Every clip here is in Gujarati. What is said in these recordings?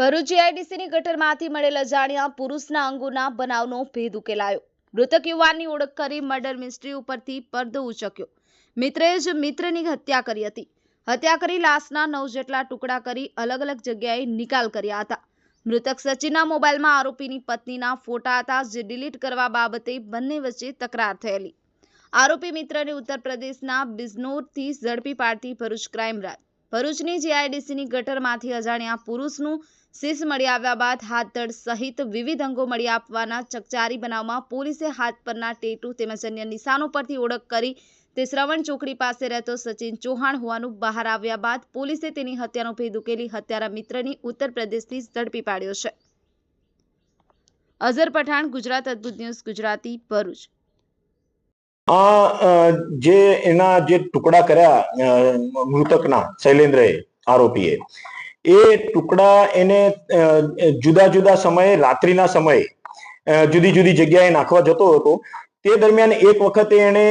ભરૂચ જીઆઈડીસીની ગટરમાંથી મળેલ અજાણ્યા પુરુષના અંગોના બનાવનો ભેદ ઉકેલાયો. મૃતક યુવાનની ઓળખ કરી મર્ડર મિસ્ટ્રી ઉપરથી પડદો ઉચક્યો. મિત્રએ જ મિત્રની હત્યા કરી હતી. હત્યા કરી લાશના નવ જેટલા ટુકડા કરી અલગ અલગ જગ્યાએ નિકાલ કર્યા હતા. મૃતક સચિનના મોબાઈલમાં આરોપીની પત્નીના ફોટા હતા જે ડિલીટ કરવા બાબતે બંને વચ્ચે તકરાર થયેલી. આરોપી મિત્રને ઉત્તર પ્રદેશના બિઝનોરથી ઝડપી પાડતી ભરૂચ ક્રાઇમ બ્રાન્ચ. ભરૂચની જીઆઈડીસીની ગટરમાંથી અજાણ્યા પુરુષનું શીશ મળી આવ્યા બાદ હાથ સહિત વિવિધ અંગો મળી આપવાના ચકચારી બનાવમાં પોલીસે હાથ પરના ટેટુ તેમજ અન્ય નિશાનો પરથી ઓળખ કરી તે શ્રવણ ચોકડી પાસે રહેતો સચિન ચૌહાણ હોવાનું બહાર આવ્યા બાદ પોલીસે તેની હત્યાનો ભેદ ઉકેલી હત્યારા મિત્રની ઉત્તર પ્રદેશથી ઝડપી પાડ્યો છે. અઝર પઠાણ, ગુજરાત અદ્ભુત ન્યૂઝ, ગુજરાતી ભરૂચ. આ જે એના જે ટુકડા કર્યા મૃતકના શૈલેન્દ્રએ આરોપીએ એ ટુકડા એને જુદા જુદા સમયે, રાત્રિના સમયે જુદી જુદી જગ્યાએ નાખવા જતો હતો. તે દરમિયાન એક વખતે એણે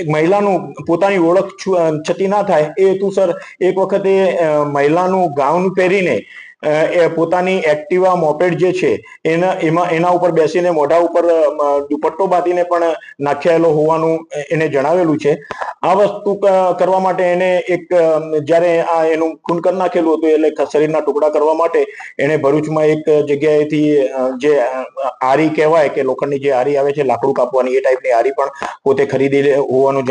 એક મહિલાનું પોતાની ઓળખ છતી ના થાય. એ હેતુસર એક વખતે મહિલાનું ગાઉન પહેરીને એ પોતાની એક્ટિવા મોપેડ જે છે, એના, એમાં, એના ઉપર બેસીને મોઢા ઉપર દુપટ્ટો બાંધીને પણ નાખ્યાયેલો હોવાનું એને જણાવેલું છે. આ વસ્તુ કરવા માટે એને એક જ્યારે આ એનું ખૂન કરી નાખેલું હતું, એટલે શરીરના ટુકડા કરવા માટે એને ભરૂચમાં એક જગ્યાએથી જે આરી કહેવાય કે લોખંડની જે આરી આવે છે, લાકડું કાપવાની એ ટાઈપની આરી પણ પોતે ખરીદી હોવાનું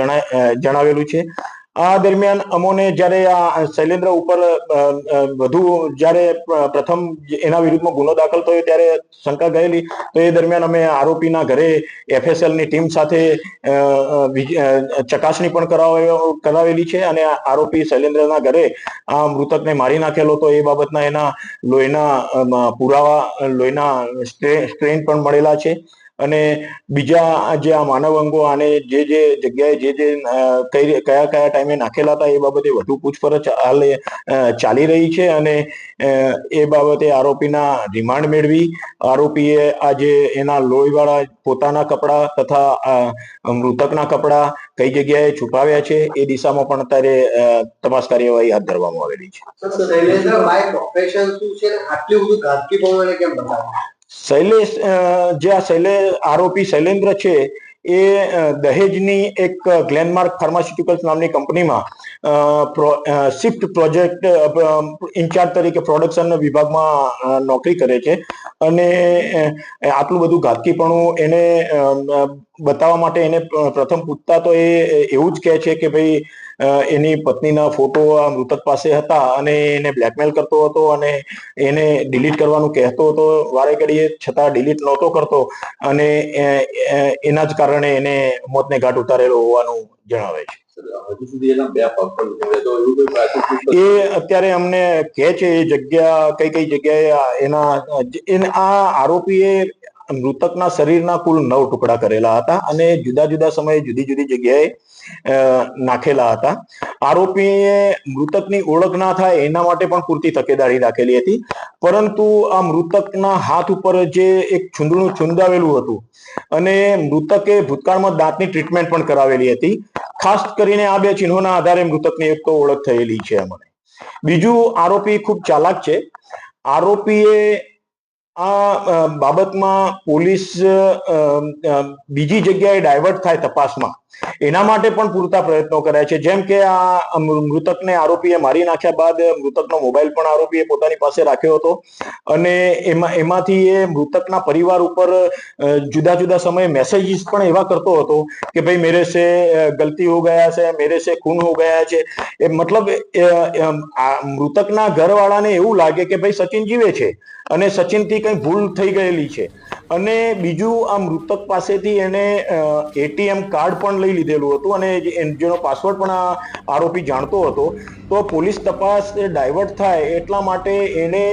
જણાવેલું છે. આ દરમિયાન અમોને જ્યારે આ શૈલેન્દ્ર ઉપર વધુ જ્યારે પ્રથમ એના વિરુદ્ધમાં ગુનો દાખલ થયો ત્યારે શંકા ગયેલી, તો એ દરમિયાન અમે આરોપીના ઘરે એફએસએલની ટીમ સાથે ચકાસણી પણ કરાવે- કરાવેલી છે અને આરોપી શૈલેન્દ્રના ઘરે આ મૃતકને મારી નાખેલો, તો એ બાબતના એના લોહીના પુરાવા, લોહીના સ્ટ્રેન પણ મળેલા છે. અને બીજા જે આ માનવ અંગો આને જે જે જગ્યાએ જે જે કયા કયા ટાઈમે નાખેલા હતા એ બાબતે વધુ પૂછપરછ હાલ ચાલી રહી છે અને એ બાબતે આરોપીના રિમાન્ડ મેળવી. આરોપીએ આજે એના લોહીવાળા પોતાના કપડા તથા મૃતકના કપડાં કઈ જગ્યાએ છુપાવ્યા છે એ દિશામાં પણ અત્યારે તપાસ કાર્યવાહી હાથ ધરવામાં આવેલી છે. શૈલેષ જે આ શૈલે આરોપી શૈલેન્દ્ર છે, એ દહેજની એક ગ્લેનમાર્ક ફાર્માસ્યુટિકલ્સ નામની કંપનીમાં શિફ્ટ પ્રોજેક્ટ ઇન્ચાર્જ તરીકે પ્રોડક્શન વિભાગમાં નોકરી કરે છે. અને આટલું બધું ઘાતકીપણું એને બતાવવા માટે એને પ્રથમ પૂછતા તો એ એવું જ કહે છે કે ભાઈ એની પત્નીના ફોટો આ મૃતક પાસે હતા અને એને બ્લેકમેલ કરતો હતો અને એને ડિલીટ કરવાનું કહેતો હતો. વારે ઘડીએ છતાં ડિલીટ નહોતો કરતો અને એના જ કારણે એને મોતને ઘાટ ઉતારેલો હોવાનું જણાવે છે. એ અત્યારે અમને કહે છે એ જગ્યા કઈ કઈ જગ્યાએ એના આ આરોપીએ મૃતકના શરીરના કુલ નવ ટુકડા કરેલા હતા અને જુદા જુદા સમયે જુદી જુદી જગ્યાએ નાખેલા હતા. આરોપીએ મૃતકની ઓળખ ના થાય એના માટે પણ પૂરતી તકેદારી રાખેલી હતી. પરંતુ આ મૃતકના હાથ ઉપર જે એક છુંદડું છુંદાવેલું હતું અને મૃતકે ભૂતકાળમાં દાંતની ટ્રીટમેન્ટ પણ કરાવેલી હતી. ખાસ કરીને આ બે ચિહ્નોના આધારે મૃતકની એક તો ઓળખ થયેલી છે અમને બીજું આરોપી ખૂબ ચાલાક છે. આરોપીએ આ બાબતમાં પોલીસ બીજી જગ્યાએ ડાયવર્ટ થાય તપાસમાં. એના માટે પણ પૂરતા પ્રયત્નો કર્યા છે. જેમ કે આ મૃતકને આરોપીએ મારી નાખ્યા બાદ મૃતકનો મોબાઈલ પણ આરોપીએ પોતાની પાસે રાખ્યો હતો. અને એમાં, એમાંથી એ મૃતકના પરિવાર ઉપર જુદા જુદા સમયે મેસેજીસ પણ એવા કરતો હતો કે ભાઈ મેરે સે ગલતી હો ગયા છે, મેરે સે ખૂન હો ગયા છે. એ મતલબ મૃતકના ઘરવાળાને એવું લાગે કે ભાઈ સચિન જીવે છે અને સચિનથી કંઈ ભૂલ થઈ ગયેલી છે. અને બીજું આ મૃતક પાસેથી એને એટીએમ કાર્ડ પણ લઈ લીધેલું હતું અને જેનો પાસવર્ડ પણ આ આરોપી જાણતો હતો. તો પોલીસ તપાસ એ ડાયવર્ટ થાય એટલા માટે એને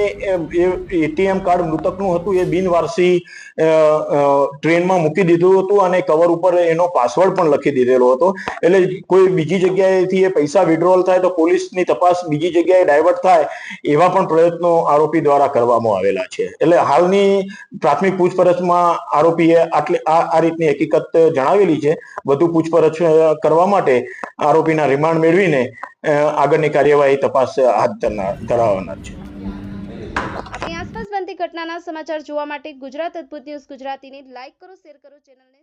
એટીએમ કાર્ડ મૃતકનું હતું એ બિનવારસી ટ્રેનમાં મૂકી દીધું હતું અને કવર ઉપર એનો પાસવર્ડ પણ લખી દીધેલો હતો. એટલે કોઈ બીજી જગ્યાએથી એ પૈસા વિડ્રોલ થાય તો પોલીસની તપાસ બીજી જગ્યાએ ડાયવર્ટ થાય એવા પણ પ્રયત્નો આરોપી દ્વારા કરવામાં આવેલા છે. એટલે હાલની પ્રાથમિક પૂછપરછમાં આરોપીએ આટલી, આ આ રીતની હકીકત જણાવેલી છે. વધુ પૂછપરછ કરવા માટે આરોપીના રિમાન્ડ મેળવીને આગળની કાર્યવાહી તપાસ હાથ ધરાવવાના છે. આસપાસ બનતી ઘટનાના સમાચાર જોવા માટે ગુજરાત અદ્ભુત ન્યૂઝ ગુજરાતીને લાઇક કરો, શેર કરો, ચેનલને